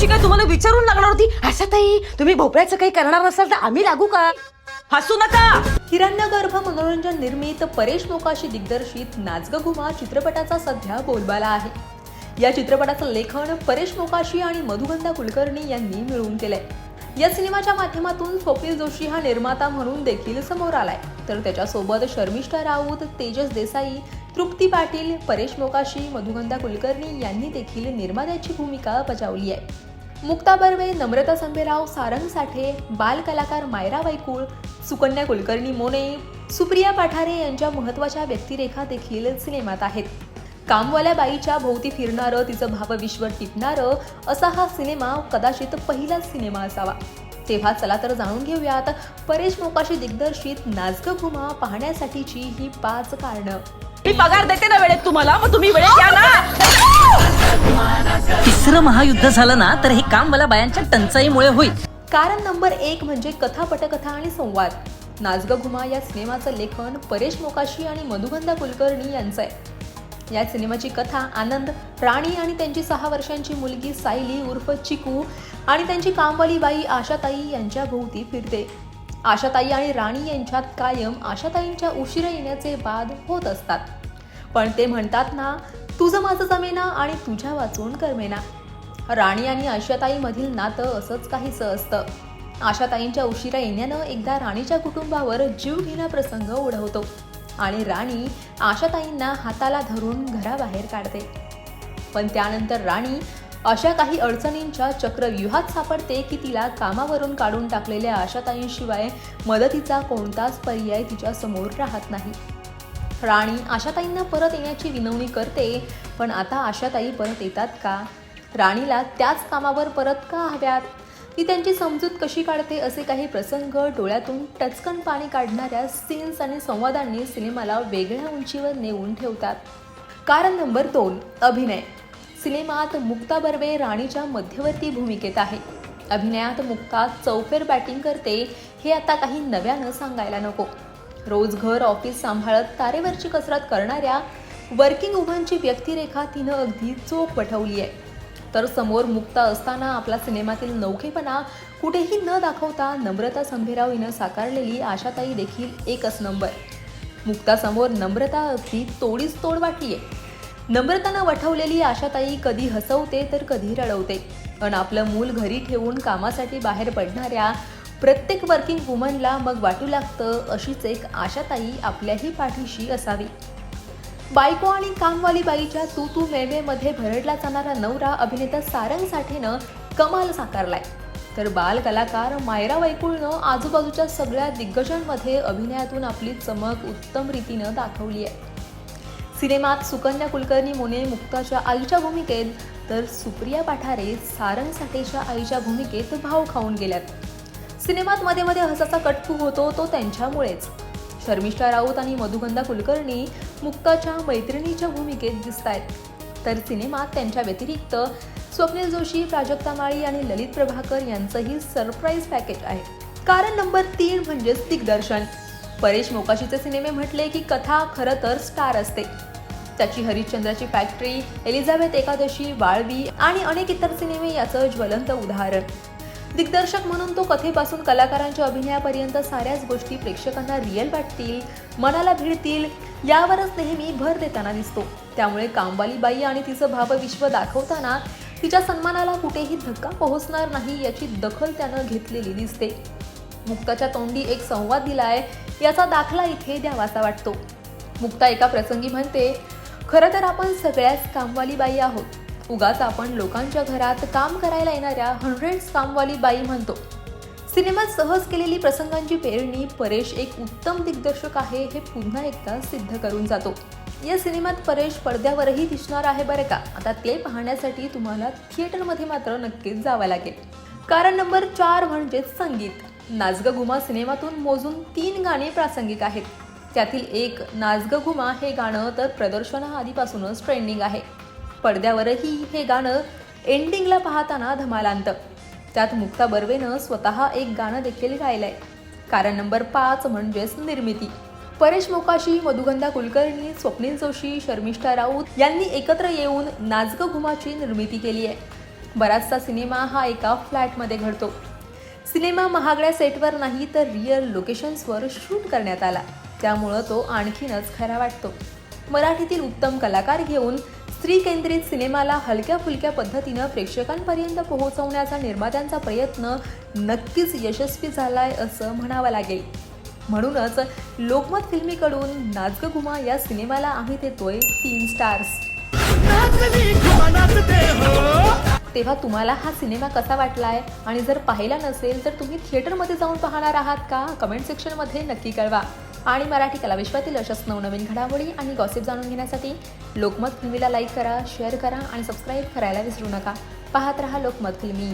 अशी काय तुम्हाला विचारून लागणार होती? असं ताई तुम्ही भोपळ्याचं काही करणार नसाल तर आम्ही लागू का? हसू नका! हिरण्यगर्भ मनोरंजन निर्मित परेश मोकाशी दिग्दर्शित नाचग घुमा चित्रपटाचा सध्या बोलबाला आहे. या चित्रपटाचं लेखन परेश मोकाशी आणि मधुगंधा कुलकर्णी यांनी मिळवून केलंय. या सिनेमाच्या माध्यमातून स्वप्नील जोशी हा निर्माता म्हणून देखील समोर आलाय. तर त्याच्यासोबत शर्मिष्ठा राऊत तेजस देसाई तृप्ती पाटील परेश मोकाशी मधुगंधा कुलकर्णी यांनी देखील निर्मात्याची भूमिका बजावली आहे. मुक्ता बर्वे नम्रता संभेराव सारंग साठे बाल कलाकार मायरा वैकुळ सुकन्या कुलकर्णी मोने सुप्रिया पाठारे यांच्या महत्त्वाच्या व्यक्तिरेखा देखील सिनेमात आहेत. कामवाल्या बाईच्या भोवती फिरणारं तिचं भावविश्व टिपणारं असा हा सिनेमा कदाचित पहिलाच सिनेमा असावा. तेव्हा चला तर जाणून घेऊयात परेश मोकाशी दिग्दर्शित नाचगं घुमा पाहण्यासाठीची ही पाच कारणं. मी पगार देते ना वेळेत तुम्हाला मग तुम्ही वेळेत ना. तिसरं महायुद्ध झालं ना तर हे काम मला बायांच्या टंचाईमुळे होईल. कारण नंबर एक म्हणजे कथा पटकथा आणि संवाद. नाचग घुमा या सिनेमाचं लेखन परेश मोकाशी आणि मधुगंधा कुलकर्णी यांचं आहे. या सिनेमाची कथा आनंद राणी आणि त्यांची सहा वर्षांची मुलगी सायली उर्फ चिकू आणि त्यांची कामवाली बाई आशाताई यांच्या भोवती फिरते. आशाताई आणि राणी यांच्यात कायम आशाताईंच्या उशिरा येण्याचे वाद होत असतात. पण ते म्हणतात ना तुझं माझं जमेना आणि तुझ्या वाचून करमेना. राणी आणि आशाताईमधील नातं असंच काहीसं असतं. आशाताईंच्या उशिरा येण्यानं एकदा राणीच्या कुटुंबावर जीव घेणा प्रसंग ओढवतो आणि राणी आशाताईंना हाताला धरून घराबाहेर काढते. पण त्यानंतर राणी अशा काही अडचणींच्या चक्रव्यूहात सापडते की तिला कामावरून काढून टाकलेल्या आशाताईंशिवाय मदतीचा कोणताच पर्याय तिच्या समोर राहत नाही. राणी आशाताईंना परत येण्याची विनवणी करते पण आता आशाताई परत येतात का? राणीला त्याच कामावर परत का हव्यात? ती त्यांची समजूत कशी काढते असे काही प्रसंग डोळ्यातून टचकन पाणी काढणाऱ्या सीन्स आणि संवादांनी सिनेमाला वेगळ्या उंचीवर नेऊन ठेवतात. कारण नंबर दोन अभिनय. सिनेमात मुक्ता बर्वे राणीच्या मध्यवर्ती भूमिकेत आहे. अभिनयात मुक्ता चौफेर बॅटिंग करते हे आता काही नव्यानं सांगायला नको. रोज घर ऑफिस सांभाळत तारेवरची कसरत करणाऱ्या वर्किंग वुमनची व्यक्तिरेखा तिनं अगदी चोख पठवली आहे. तर समोर मुक्ता असताना आपला सिनेमातील नौखेपणा कुठेही न दाखवता नम्रता संभेराव हिनं साकारलेली आशाताई देखील एकच नंबर. मुक्तासमोर नम्रता अगदी तोडीच तोड वाटली आहे नम्रतानं वठवलेली आशाताई कधी हसवते तर कधी रडवते. पण आपलं मूल घरी ठेवून कामासाठी बाहेर पडणाऱ्या प्रत्येक वर्किंग वुमनला मग वाटू लागतं अशीच एक आशाताई आपल्याही पाठीशी असावी. बायको आणि कामवाली बाईच्या तू तू मेळमेमध्ये भरडला जाणारा नवरा अभिनेता सारंग साठेनं कमाल साकारलाय. तर बाल कलाकार मायरा वैकुळनं आजूबाजूच्या सगळ्या दिग्गजांमध्ये अभिनयातून आपली चमक उत्तम रीतीनं दाखवली आहे सिनेमात सुकन्या कुलकर्णी मोने मुक्ताच्या आईच्या भूमिकेत तर सुप्रिया पाठारे सारंग साठेच्या आईच्या भूमिकेत भाव खाऊन गेल्यात. सिनेमात मध्ये मध्ये हसाचा कटफू होतो तो त्यांच्यामुळेच. शर्मिष्ठा राऊत आणि मधुगंधा कुलकर्णी मुक्ताच्या मैत्रिणीच्या भूमिकेत दिसत आहेत तर सिनेमात त्यांच्या व्यतिरिक्त स्वप्नील जोशी प्राजक्ता माळी आणि ललित प्रभाकर यांचंही सरप्राईज पॅकेज आहे. कारण नंबर तीन म्हणजेच दिग्दर्शन. परेश मोकाशीचे सिनेमे म्हटले की कथा खरं तर स्टार असते. त्याची हरिश्चंद्राची फॅक्टरी एलिझाबेथ एकादशी वाळवी आणि अनेक इतर सिनेमे याचं ज्वलंत उदाहरण. दिग्दर्शक म्हणून तो कथेपासून कलाकारांच्या अभिनयापर्यंत साऱ्याच गोष्टी प्रेक्षकांना रिअल वाटतील मनाला भिडतील यावरच नेहमी भर देताना दिसतो. त्यामुळे कामवाली बाई आणि तिचं भावविश्व दाखवताना तिच्या सन्मानाला कुठेही धक्का पोहोचणार नाही याची दखल त्यानं घेतलेली दिसते. मुक्ताच्या तोंडी एक संवाद दिलाय याचा दाखला इथे द्यावासा वाटतो. मुक्ता एका प्रसंगी म्हणते खरं तर आपण सगळ्याच कामवाली बाई आहोत. उगाच आपण लोकांच्या घरात काम करायला येणाऱ्या हंड्रेड्स कामवाली बाई म्हणतो. सिनेमात सहज केलेली प्रसंगांची पेरणी परेश एक उत्तम दिग्दर्शक आहे हे पुन्हा एकदा सिद्ध करून जातो. या सिनेमात परेश पडद्यावरही दिसणार आहे बरं का? आता ते पाहण्यासाठी तुम्हाला थिएटरमध्ये मात्र नक्कीच जावं लागेल. कारण नंबर चार म्हणजेच संगीत. नाचगं गुमा सिनेमातून मोजून तीन गाणी प्रासंगिक आहेत. त्यातील एक नाचगं गुमा हे गाणं तर प्रदर्शनाआधीपासूनच ट्रेंडिंग आहे. पडद्यावरही हे गाणं एंडिंगला पाहताना धमालांत. त्यात मुक्ता बर्वेनं स्वतः एक गाणं देखील गायलंय. कारण नंबर पाच म्हणजेच निर्मिती. परेश मोकाशी मधुगंधा कुलकर्णी स्वप्नील जोशी शर्मिष्ठा राऊत यांनी एकत्र येऊन नाचगं घुमाची निर्मिती केली आहे. बराचसा सिनेमा हा एका फ्लॅटमध्ये घडतो. सिनेमा महागड्या सेटवर नाही तर रिअल लोकेशन्सवर शूट करण्यात आला. त्यामुळं तो आणखीनच खरा वाटतो. मराठीतील उत्तम कलाकार घेऊन स्त्री केंद्रित सिनेमाला हलक्या फुलक्या पद्धतीनं प्रेक्षकांपर्यंत पोहोचवण्याचा निर्मात्यांचा प्रयत्न नक्कीच यशस्वी झालाय असं म्हणावं लागेल. म्हणूनच लोकमत फिल्मीकडून नाचग घुमा या सिनेमाला आम्ही देतोय तीन स्टार्स. तेव्हा तुम्हाला हा सिनेमा कसा वाटलाय? आणि जर पाहिला नसेल तर तुम्ही थिएटरमध्ये जाऊन पाहणार आहात का? कमेंट सेक्शनमध्ये नक्की कळवा. आणि मराठी कला विश्वातील अशाच नवनवीन घडामोडी आणि गॉसिप जाणून घेण्यासाठी लोकमत फिल्मीला लाईक करा शेअर करा आणि सबस्क्राईब करायला विसरू नका. पाहत रहा लोकमत फिल्मी